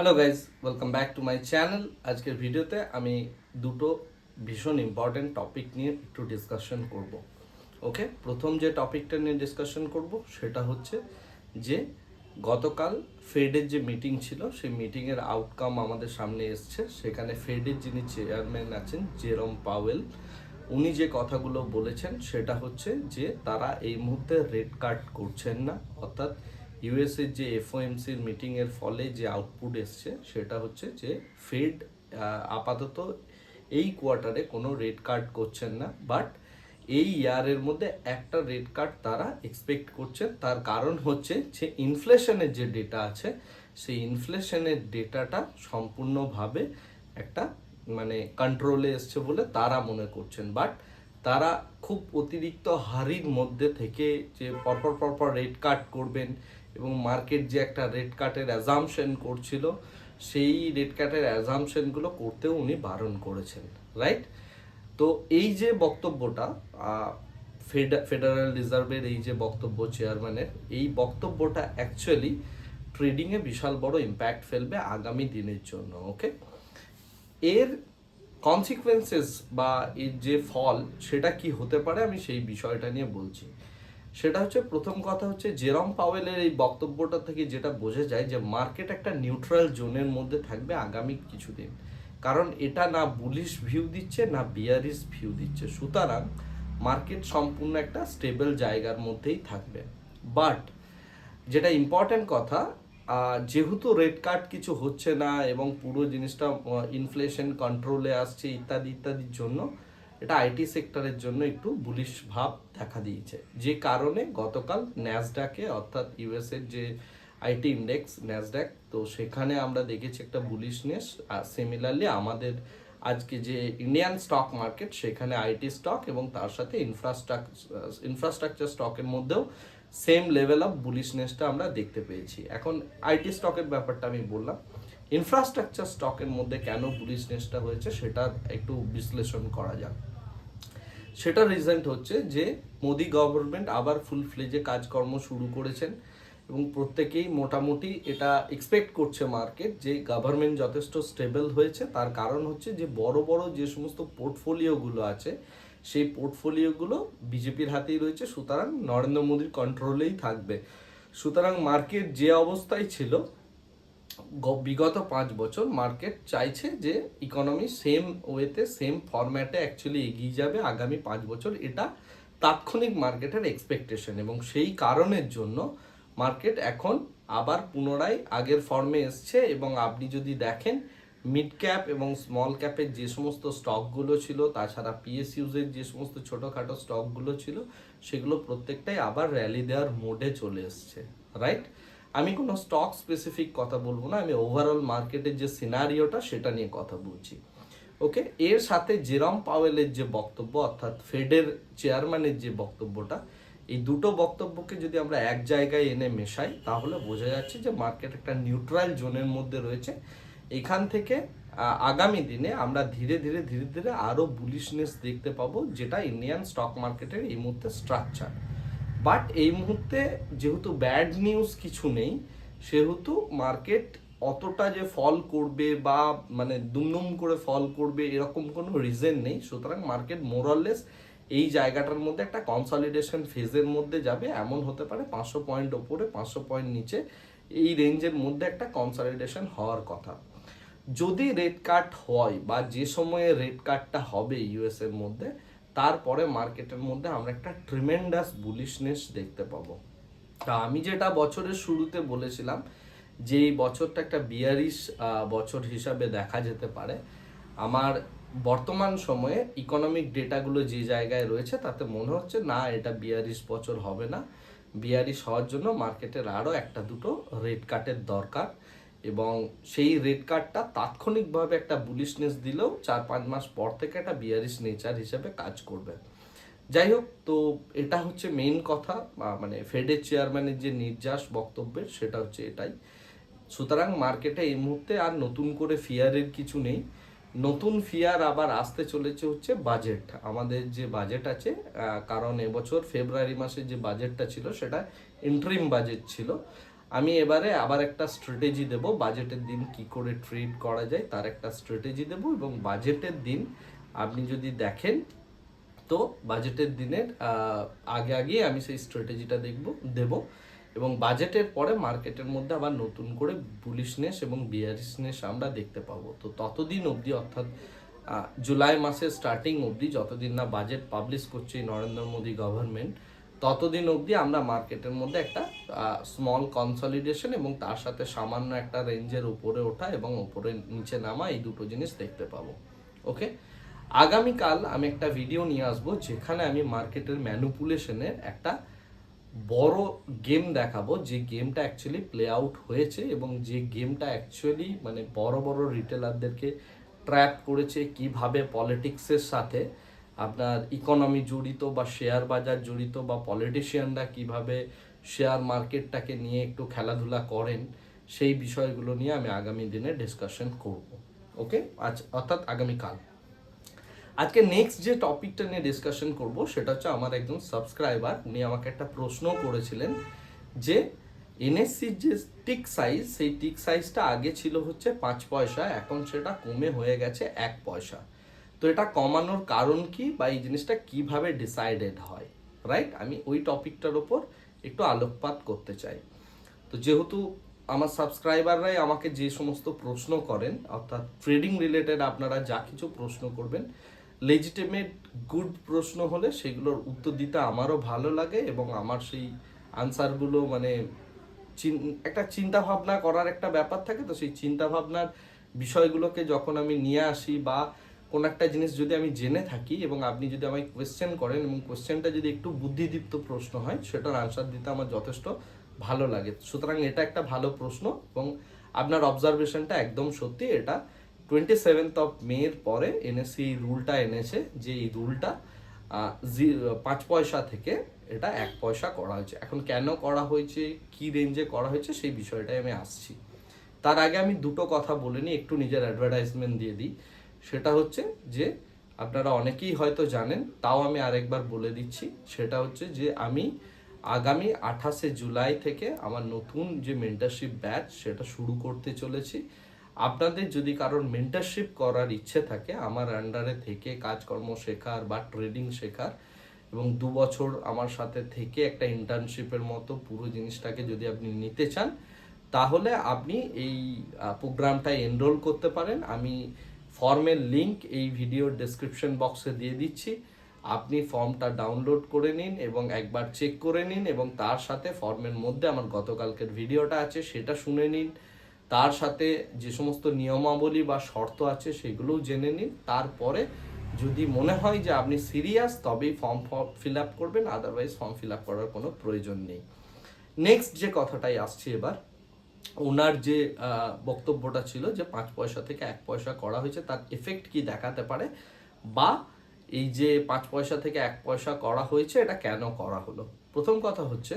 Hello guys welcome back to my channel আজকের ভিডিওতে আমি দুটো ভীষণ ইম্পর্ট্যান্ট টপিক নিয়ে একটু ডিসকাশন করব। ওকে প্রথম যে টপিকটা নিয়ে ডিসকাশন করব সেটা হচ্ছে যে গতকাল ফেডের যে মিটিং ছিল, সেই মিটিংয়ের আউটকাম আমাদের সামনে এসছে। সেখানে ফেডের যিনি চেয়ারম্যান আছেন জেরম পাওয়েল উনি যে কথাগুলো বলেছেন সেটা হচ্ছে যে তারা এই মুহূর্তে রেড কার্ড করছেন না। অর্থাৎ ইউএসএর যে এফওএমসির মিটিংয়ের ফলে যে আউটপুট এসছে, সেটা হচ্ছে যে ফেড আপাতত এই কোয়ার্টারে কোনো রেড কার্ড করছেন না বাট এই ইয়ারের মধ্যে একটা রেড কার্ড তারা এক্সপেক্ট করছে তার কারণ হচ্ছে যে ইনফ্লেশনের যে ডেটা আছে, সেই ইনফ্লেশনের ডেটাটা সম্পূর্ণভাবে একটা মানে কন্ট্রোলে এসছে বলে তারা মনে করছেন। বাট তারা খুব অতিরিক্ত হারির মধ্যে থেকে যে পরপর পরপর রেড কার্ড করবেন এবং মার্কেট যে একটা রেড কার্টের অ্যাজামশন করছিল, সেই রেড কার্টের অ্যাজামশনগুলো করতেও উনি বারণ করেছেন রাইট তো এই যে বক্তব্যটা ফেডারেল রিজার্ভের এই যে বক্তব্য চেয়ারম্যানের এই বক্তব্যটা অ্যাকচুয়ালি ট্রেডিংয়ে বিশাল বড় ইম্প্যাক্ট ফেলবে আগামী দিনের জন্য ওকে এর কনসিকুয়েন্সেস বা এর যে ফল সেটা কি হতে পারে আমি সেই বিষয়টা নিয়ে বলছি। সেটা হচ্ছে প্রথম কথা হচ্ছে জেরম পাওয়েলের এই বক্তব্যটা থেকে যেটা বোঝা যায় যে মার্কেট একটা নিউট্রাল জোনের মধ্যে থাকবে আগামী কিছুদিন। কারণ এটা না বুলিশ ভিউ দিচ্ছে, না বিয়ারিশ ভিউ দিচ্ছে। সুতরাং মার্কেট সম্পূর্ণ একটা স্টেবল জায়গার মধ্যেই থাকবে। বাট যেটা ইম্পর্টেন্ট কথা যেহেতু রেড কার্ড কিছু হচ্ছে না এবং পুরো জিনিসটা ইনফ্লেশন কন্ট্রোলে আসছে ইত্যাদি, ইত্যাদির জন্য এটা আইটি সেক্টরের জন্য একটু বুলিশ ভাব দেখা দিয়েছে। যে কারণে গতকাল ন্যাসডাকে, অর্থাৎ ইউএসএর যে আইটি ইন্ডেক্স ন্যাসডাক, তো সেখানে আমরা দেখেছি একটা বুলিশনেস আর সিমিলারলি আমাদের আজকে যে ইন্ডিয়ান স্টক মার্কেট সেখানে আইটি স্টক এবং তার সাথে ইনফ্রাস্ট্রাকচার ইনফ্রাস্ট্রাকচার স্টকের মধ্যেও সেম লেভেল অফ বুলিশনেসটা আমরা দেখতে পেয়েছি। এখন আইটি স্টকের ব্যাপারটা আমি বললাম। ইনফ্রাস্ট্রাকচার স্টকের মধ্যে কেন বুলিশনেসটা হয়েছে, সেটা একটু বিশ্লেষণ করা যাক। সেটার রিজল্ট হচ্ছে যে মোদি গভর্নমেন্ট আবার ফুল ফ্লেজে কাজকর্ম শুরু করেছেন এবং প্রত্যেকেই মোটামুটি এটা এক্সপেক্ট করছে মার্কেট যে গভর্নমেন্ট যথেষ্ট স্টেবল হয়েছে। তার কারণ হচ্ছে যে বড় বড় যে সমস্ত পোর্টফোলিওগুলো আছে, সেই পোর্টফোলিওগুলো বিজেপির হাতেই রয়েছে, সুতরাং নরেন্দ্র মোদীর কন্ট্রোলেই থাকবে। সুতরাং মার্কেট যে অবস্থায় ছিল বিগত পাঁচ বছর মার্কেট চাইছে যে ইকোনমি সেম ওয়েতে সেম ফরম্যাটে অ্যাকচুয়ালি এগিয়ে যাবে আগামী পাঁচ বছর। এটা তাৎক্ষণিক মার্কেটের এক্সপেকটেশন এবং সেই কারণের জন্য মার্কেট এখন আবার পুনরায় আগের ফর্মে এসছে এবং আপনি যদি দেখেন মিড ক্যাপ এবং স্মল ক্যাপের যে সমস্ত স্টকগুলো ছিল, তাছাড়া পিএসইউজের যে সমস্ত ছোটোখাটো স্টকগুলো ছিল, সেগুলো প্রত্যেকটাই আবার র্যালি দেওয়ার মোডে চলে এসছে রাইট আমি কোনো স্টক স্পেসিফিক কথা বলব না, আমি ওভারঅল মার্কেটের যে সিনারিওটা সেটা নিয়ে কথা বলছি। ওকে এর সাথে জেরম পাওয়েলের যে বক্তব্য, অর্থাৎ ফেডের চেয়ারম্যানের যে বক্তব্যটা, এই দুটো বক্তব্যকে যদি আমরা এক জায়গায় এনে মেশাই, তাহলে বোঝা যাচ্ছে যে মার্কেট একটা নিউট্রাল জোনের মধ্যে রয়েছে। এখান থেকে আগামী দিনে আমরা ধীরে ধীরে ধীরে ধীরে আরও বুলিশনেস দেখতে পাবো, যেটা ইন্ডিয়ান স্টক মার্কেটের এই মুহূর্তে স্ট্রাকচার বাট এই মুহূর্তে যেহেতু ব্যাড নিউজ কিছু নেই, সেহেতু মার্কেট অতটা যে ফল করবে বা মানে দুমদুম করে ফল করবে এরকম কোনো রিজন নেই। সুতরাং মার্কেট মোরাললেস এই জায়গাটার মধ্যে একটা কনসলিডেশন ফেজের মধ্যে যাবে। এমন হতে পারে পাঁচশো পয়েন্ট ওপরে, পাঁচশো পয়েন্ট নিচে এই রেঞ্জের মধ্যে একটা কনসলিডেশন হওয়ার কথা। যদি রেড কার্ড হয় বা যে সময়ে রেড কার্ডটা হবে ইউএস এর মধ্যে তারপরে মার্কেটের মধ্যে আমরা একটা ট্রিমেন্ডাস বুলিশনেস দেখতে পাবো। তা আমি যেটা বছরের শুরুতে বলেছিলাম, যে এই বছরটা একটা বিয়ারিশ বছর হিসাবে দেখা যেতে পারে। আমার বর্তমান সময়ে ইকোনমিক ডেটাগুলো যে জায়গায় রয়েছে, তাতে মনে হচ্ছে না এটা বিয়ারিশ বছর হবে না। বিয়ারিশ হওয়ার জন্য মার্কেটের আরও একটা দুটো রেড কাটের দরকার। এবং সেই রেড কার্ডটা তাৎক্ষণিকভাবে একটা বুলিশনেস দিলেও চার পাঁচ মাস পর থেকে একটা বিয়ারিশ নেচার হিসেবে কাজ করবে। যাই হোক, তো এটা হচ্ছে মেইন কথা মানে ফেডের চেয়ারম্যানের যে নির্যাস বক্তব্যের, সেটা হচ্ছে এটাই। সুতরাং মার্কেটে এই মুহূর্তে আর নতুন করে ফিয়ারের কিছু নেই। নতুন ফিয়ার আবার আসতে চলেছে হচ্ছে বাজেট আমাদের যে বাজেট আছে কারণ এবছর ফেব্রুয়ারি মাসে যে বাজেটটা ছিল, সেটা ইন্টারিম বাজেট ছিল। আমি এবারে আবার একটা স্ট্র্যাটেজি দেব বাজেটের দিন কি করে ট্রেড করা যায় তার একটা স্ট্র্যাটেজি দেব এবং বাজেটের দিন আপনি যদি দেখেন, তো বাজেটের দিনের আগে আগে আমি সেই স্ট্র্যাটেজিটা দেখব, দেব এবং বাজেটের পরে মার্কেটের মধ্যে আবার নতুন করে বুলিশনেস এবং বিয়ারিশনেস আমরা দেখতে পাবো। তো ততদিন অবধি অর্থাৎ জুলাই মাসের স্টার্টিং অবধি যতদিন না বাজেট পাবলিশ করছে নরেন্দ্র মোদী গভর্নমেন্ট ততদিন অবধি আমরা মার্কেটের মধ্যে একটা স্মল কনসলিডেশন এবং তার সাথে সামান্য একটা রেঞ্জের উপরে ওঠা এবং উপরে নিচে নামা এই দুটো জিনিস দেখতে পাবো। ওকে? আগামীকাল আমি একটা ভিডিও নিয়ে আসব যেখানে আমি মার্কেটের ম্যানুপুলেশনের একটা বড় গেম দেখাবো। যে গেমটা অ্যাকচুয়ালি প্লে আউট হয়েছে এবং যে গেমটা অ্যাকচুয়ালি মানে বড় বড় রিটেলারদেরকে ট্র্যাপ করেছে কীভাবে পলিটিক্সের সাথে। আপনার ইকোনমি জড়িত বা শেয়ার বাজার জড়িত বা পলিটিশিয়ানরা কীভাবে শেয়ার মার্কেটটাকে নিয়ে একটু খেলাধুলা করেন, সেই বিষয়গুলো নিয়ে আমি আগামী দিনে ডিসকাশন করব ওকে আজ, অর্থাৎ আগামীকাল আজকে নেক্সট যে টপিকটা নিয়ে ডিসকাশন করব, সেটা হচ্ছে আমার একজন সাবস্ক্রাইবার উনি আমাকে একটা প্রশ্ন করেছিলেন যে এনএসসির যে টিক সাইজ সেই টিক সাইজটা আগে ছিল হচ্ছে পাঁচ পয়সা, এখন সেটা কমে হয়ে গেছে এক পয়সা। তো এটা কমানোর কারণ কি বা এই জিনিসটা কীভাবে ডিসাইডেড হয় রাইট আমি ওই টপিকটার ওপর একটু আলোকপাত করতে চাই। তো যেহেতু আমার সাবস্ক্রাইবাররাই আমাকে যে সমস্ত প্রশ্ন করেন, অর্থাৎ ট্রেডিং রিলেটেড আপনারা যা কিছু প্রশ্ন করবেন লেজিটেমেট গুড প্রশ্ন হলে সেগুলোর উত্তর দিতে আমারও ভালো লাগে এবং আমার সেই আনসারগুলো মানে একটা চিন্তা ভাবনা করার একটা ব্যাপার থাকে, তো সেই চিন্তা ভাবনার বিষয়গুলোকে যখন আমি নিয়ে আসি বা কোন একটা জিনিস যদি আমি জেনে থাকি এবং আপনি যদি আমায় কোয়েশ্চেন করেন এবং কোয়েশ্চেনটা যদি একটু বুদ্ধিদীপ্ত প্রশ্ন হয়, সেটার আনসার দিতে আমার যথেষ্ট ভালো লাগে। সুতরাং এটা একটা ভালো প্রশ্ন এবং আপনার অবজারভেশনটা একদম সত্যি এটা। টোয়েন্টি সেভেন্থ অফ মের পরে এনএসসি এই রুলটা এনেছে যে এই রুলটা পাঁচ পয়সা থেকে এটা এক পয়সা করা হয়েছে। এখন কেন করা হয়েছে, কি রেঞ্জে করা হয়েছে সেই বিষয়টাই আমি আসছি। তার আগে আমি দুটো কথা বলে নিই, একটু নিজের অ্যাডভার্টাইজমেন্ট দিয়ে দিই। সেটা হচ্ছে যে আপনারা অনেকেই হয়তো জানেন, তাও আমি আরেকবার বলে দিচ্ছি, সেটা হচ্ছে যে আমি আগামী আঠাশে জুলাই থেকে আমার নতুন যে মেন্টারশিপ ব্যাচ সেটা শুরু করতে চলেছি। আপনাদের যদি কারোর মেন্টারশিপ করার ইচ্ছে থাকে, আমার আন্ডারে থেকে কাজকর্ম শেখার বা ট্রেডিং শেখার এবং দু বছর আমার সাথে থেকে একটা ইন্টার্নশিপের মতো পুরো জিনিসটাকে যদি আপনি নিতে চান, তাহলে আপনি এই প্রোগ্রামটা এনরোল করতে পারেন। আমি ফর্মের লিংক এই ভিডিওর ডেসক্রিপশন বক্সে দিয়ে দিচ্ছি। আপনি ফর্মটা ডাউনলোড করে নিন এবং একবার চেক করে নিন এবং তার সাথে ফর্মের মধ্যে আমার গতকালকের ভিডিওটা আছে সেটা শুনে নিন। তার সাথে যে সমস্ত নিয়মাবলী বা শর্ত আছে সেগুলোও জেনে নিন। তারপরে যদি মনে হয় যে আপনি সিরিয়াস তবেই ফর্ম ফিল আপ করবেন আদারওয়াইজ ফর্ম ফিল আপ করার কোনো প্রয়োজন নেই। নেক্সট যে কথাটাই আসছে এবার ওনার যে বক্তব্যটা ছিল যে পাঁচ পয়সা থেকে এক পয়সা করা হয়েছে, তার এফেক্ট কি দেখাতে পারে? বা এই যে পাঁচ পয়সা থেকে এক পয়সা করা হয়েছে, এটা কেন করা হলো? প্রথম কথা হচ্ছে,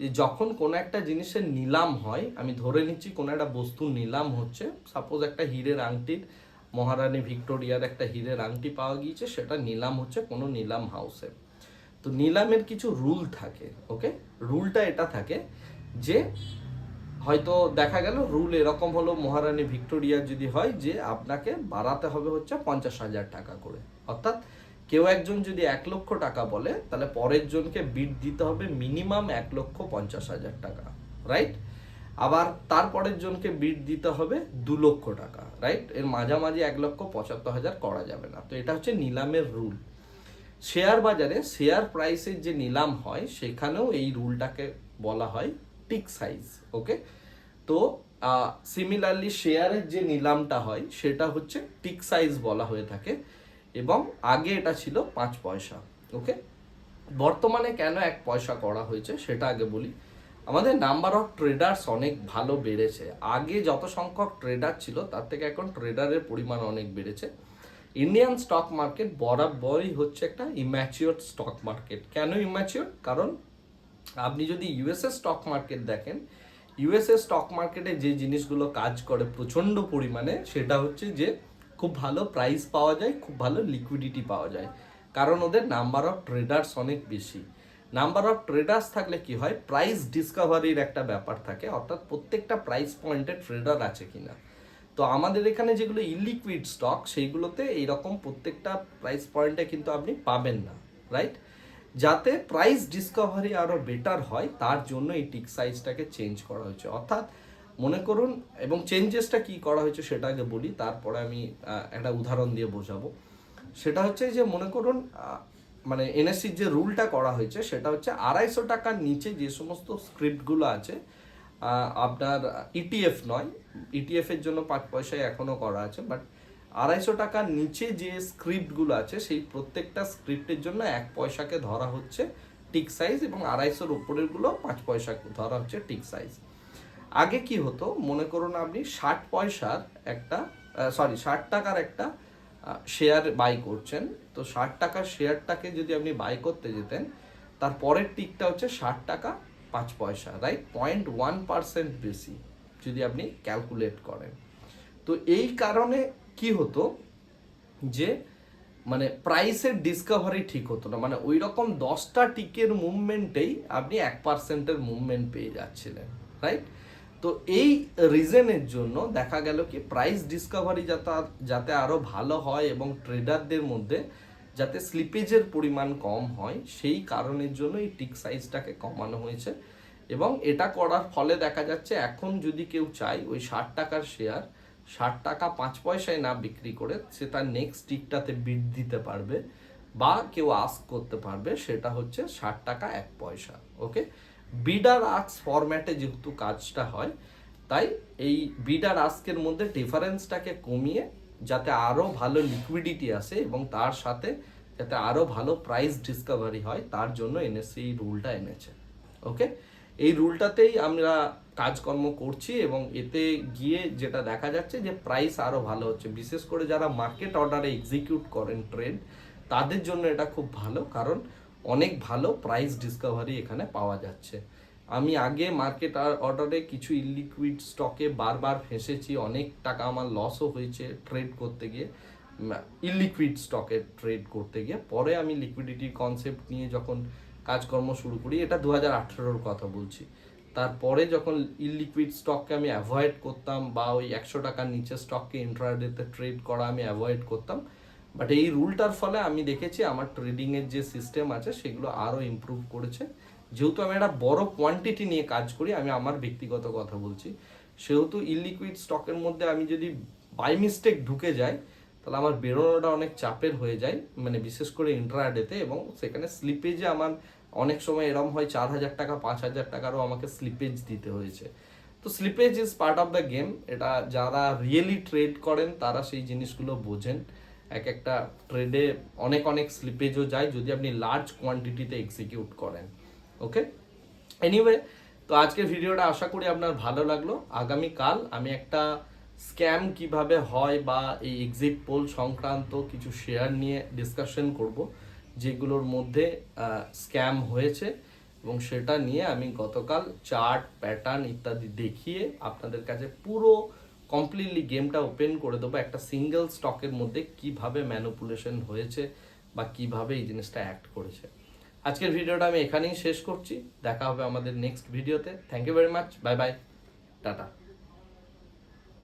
যে যখন কোনো একটা জিনিসের নিলাম হয়, আমি ধরে নিচ্ছি কোনো একটা বস্তুর নিলাম হচ্ছে সাপোজ একটা হীরের আংটির মহারানী ভিক্টোরিয়ার একটা হীরের আংটি পাওয়া গিয়েছে, সেটা নিলাম হচ্ছে কোনো নিলাম হাউসে তো নিলামের কিছু রুল থাকে ওকে রুলটা এটা থাকে যে হয়তো দেখা গেল রুল এরকম হলো মহারানী ভিক্টোরিয়ার যদি হয় যে আপনাকে বাড়াতে হবে হচ্ছে পঞ্চাশ হাজার টাকা করে। অর্থাৎ কেউ একজন যদি এক লক্ষ টাকা বলে, তাহলে পরের জনকে বিট দিতে হবে মিনিমাম এক লক্ষ পঞ্চাশ হাজার টাকা রাইট আবার তারপরের জনকে বিট দিতে হবে দু লক্ষ টাকা রাইট এর মাঝামাঝি এক লক্ষ পঁচাত্তর হাজার করা যাবে না। তো এটা হচ্ছে নিলামের রুল শেয়ার বাজারে, শেয়ার প্রাইসের যে নিলাম হয়, সেখানেও এই রুলটাকে বলা হয় টিক সাইজ ওকে তো সিমিলারলি শেয়ারের যে নিলামটা হয়, সেটা হচ্ছে টিক সাইজ বলা হয়ে থাকে এবং আগে এটা ছিল পাঁচ পয়সা ওকে বর্তমানে কেন এক পয়সা করা হয়েছে, সেটা আগে বলি। আমাদের নাম্বার অফ ট্রেডার্স অনেক ভালো বেড়েছে। আগে যত সংখ্যক ট্রেডার ছিল, তার থেকে এখন ট্রেডারের পরিমাণ অনেক বেড়েছে। ইন্ডিয়ান স্টক মার্কেট বরাবরই হচ্ছে একটা ইম্যাচিওর স্টক মার্কেট কেন ইম্যাচিওর কারণ আপনি যদি ইউএসএ স্টক মার্কেট দেখেন ইউএসএ স্টক মার্কেটে যে জিনিসগুলো কাজ করে প্রচণ্ড পরিমাণে, সেটা হচ্ছে যে খুব ভালো প্রাইস পাওয়া যায়, খুব ভালো লিকুইডিটি পাওয়া যায়। কারণ ওদের নাম্বার অফ ট্রেডার্স অনেক বেশি। নাম্বার অফ ট্রেডার্স থাকলে কি হয়? প্রাইস ডিসকভারির একটা ব্যাপার থাকে, অর্থাৎ প্রত্যেকটা প্রাইস পয়েন্টে ট্রেডার আছে কিনা। তো আমাদের এখানে যেগুলো ইলিকুইড স্টক সেইগুলোতে এইরকম প্রত্যেকটা প্রাইস পয়েন্টে কিন্তু আপনি পাবেন না রাইট যাতে প্রাইস ডিসকভারি আরও বেটার হয়, তার জন্য এই টিক সাইজটাকে চেঞ্জ করা হয়েছে। অর্থাৎ মনে করুন, এবং চেঞ্জেসটা কি করা হয়েছে সেটা আগে বলি, তারপরে আমি একটা উদাহরণ দিয়ে বোঝাবো। সেটা হচ্ছে যে মনে করুন মানে এনএসসির যে রুলটা করা হয়েছে, সেটা হচ্ছে আড়াইশো টাকার নিচে যে সমস্ত স্ক্রিপ্টগুলো আছে আপনার ইটিএফ নয়। ইটিএফ এর জন্য পাঁচ পয়সায় এখনও করা আছে বাট আড়াইশো টাকার নিচে যে স্ক্রিপ্টগুলো আছে, সেই প্রত্যেকটা স্ক্রিপ্টের জন্য এক পয়সাকে ধরা হচ্ছে টিক সাইজ এবং আড়াইশোর উপরেরগুলো পাঁচ পয়সা ধরা হচ্ছে টিক সাইজ আগে কি হতো, মনে করুন আপনি ষাট পয়সার একটা সরি ষাট টাকার একটা শেয়ার বাই করছেন, তো ষাট টাকার শেয়ারটাকে যদি আপনি বাই করতে যেতেন, তার পরের টিকটা হচ্ছে ষাট টাকা, পাঁচ পয়সা রাইট পয়েন্ট ওয়ান পার্সেন্ট বেশি যদি আপনি ক্যালকুলেট করেন। তো এই কারণে কি হতো যে মানে প্রাইসের ডিসকভারি ঠিক হতো না। মানে ওই রকম দশটা টিকের মুভমেন্টেই আপনি এক পার্সেন্টের মুভমেন্ট পেয়ে যাচ্ছিলেন রাইট তো এই রিজনের জন্য দেখা গেল কি প্রাইস ডিসকভারি যাতে যাতে আরও ভালো হয় এবং ট্রেডারদের মধ্যে যাতে স্লিপেজের পরিমাণ কম হয়, সেই কারণের জন্য এই টিক সাইজটাকে কমানো হয়েছে। এবং এটা করার ফলে দেখা যাচ্ছে এখন যদি কেউ চায় ওই ষাট টাকার শেয়ার ষাট টাকা পাঁচ পয়সায় না বিক্রি করে সে তার নেক্সট টিকটাতে বিট দিতে পারবে বা কেউ আস্ক করতে পারবে, সেটা হচ্ছে ষাট টাকা এক পয়সা ওকে বিডার আক্স ফরম্যাটে যেহেতু কাজটা হয়, তাই এই বিডার আস্কের মধ্যে ডিফারেন্সটাকে কমিয়ে যাতে আরও ভালো লিকুইডিটি আসে এবং তার সাথে যাতে আরও ভালো প্রাইস ডিসকভারি হয়, তার জন্য এনএসসি এই রুলটা এনেছে ওকে এই রুলটাতেই আমরা কাজকর্ম করছি এবং এতে গিয়ে যেটা দেখা যাচ্ছে যে প্রাইস আরও ভালো হচ্ছে। বিশেষ করে যারা মার্কেট অর্ডারে এক্সিকিউট করেন ট্রেড তাদের জন্য এটা খুব ভালো কারণ অনেক ভালো প্রাইস ডিসকভারি এখানে পাওয়া যাচ্ছে। আমি আগে মার্কেট অর্ডারে কিছু ইলিকুইড স্টকে বারবার ফেঁসেছি, অনেক টাকা আমার লসও হয়েছে ট্রেড করতে গিয়ে। ইলিকুইড স্টকে ট্রেড করতে গিয়ে। পরে আমি লিকুইডিটি কনসেপ্ট নিয়ে যখন কাজকর্ম শুরু করি, এটা দু হাজার আঠেরোর কথা বলছি। তারপরে যখন ইলিকুইড স্টককে আমি অ্যাভয়েড করতাম বা ওই একশো টাকার নিচে স্টককে ইন্ট্রাডেতে ট্রেড করা আমি অ্যাভয়েড করতাম বাট এই রুলটার ফলে আমি দেখেছি আমার ট্রেডিংয়ের যে সিস্টেম আছে সেগুলো আরও ইমপ্রুভ করেছে। যেহেতু আমি একটা বড় কোয়ান্টিটি নিয়ে কাজ করি, আমি আমার ব্যক্তিগত কথা বলছি, সেহেতু ইলিকুইড স্টকের মধ্যে আমি যদি বাই মিস্টেক ঢুকে যাই, তাহলে আমার বেরোনোটা অনেক চাপের হয়ে যায় মানে বিশেষ করে ইন্ট্রাডেতে এবং সেখানে স্লিপেজে আমার অনেক সময় এরম হয় চার হাজার টাকা, পাঁচ হাজার টাকারও আমাকে স্লিপেজ দিতে হয়েছে। তো slippage is part of the game এটা যারা রিয়েলি ট্রেড করেন, তারা সেই জিনিসগুলো বোঝেন। এক একটা ট্রেডে অনেক অনেক স্লিপেজও যায় যদি আপনি লার্জ কোয়ান্টিটিতে এক্সিকিউট করেন। ওকে এনিওয়ে তো আজকের ভিডিওটা আশা করি আপনার ভালো লাগল। আগামীকাল আমি একটা স্ক্যাম কীভাবে হয় বা এই এক্সিট পোল সংক্রান্ত কিছু শেয়ার নিয়ে ডিসকাশন করব। যেগুলোর মধ্যে স্ক্যাম হয়েছে এবং সেটা নিয়ে আমি গতকাল চার্ট প্যাটার্ন ইত্যাদি দেখিয়ে আপনাদের কাছে পুরো কমপ্লিটলি গেমটা ওপেন করে দেবো একটা সিঙ্গেল স্টকের মধ্যে কীভাবে ম্যানুপুলেশন হয়েছে বা কীভাবে এই জিনিসটা অ্যাক্ট করেছে। আজকের ভিডিওটা আমি এখানেই শেষ করছি। দেখা হবে আমাদের নেক্সট ভিডিওতে thank you very much bye bye tata.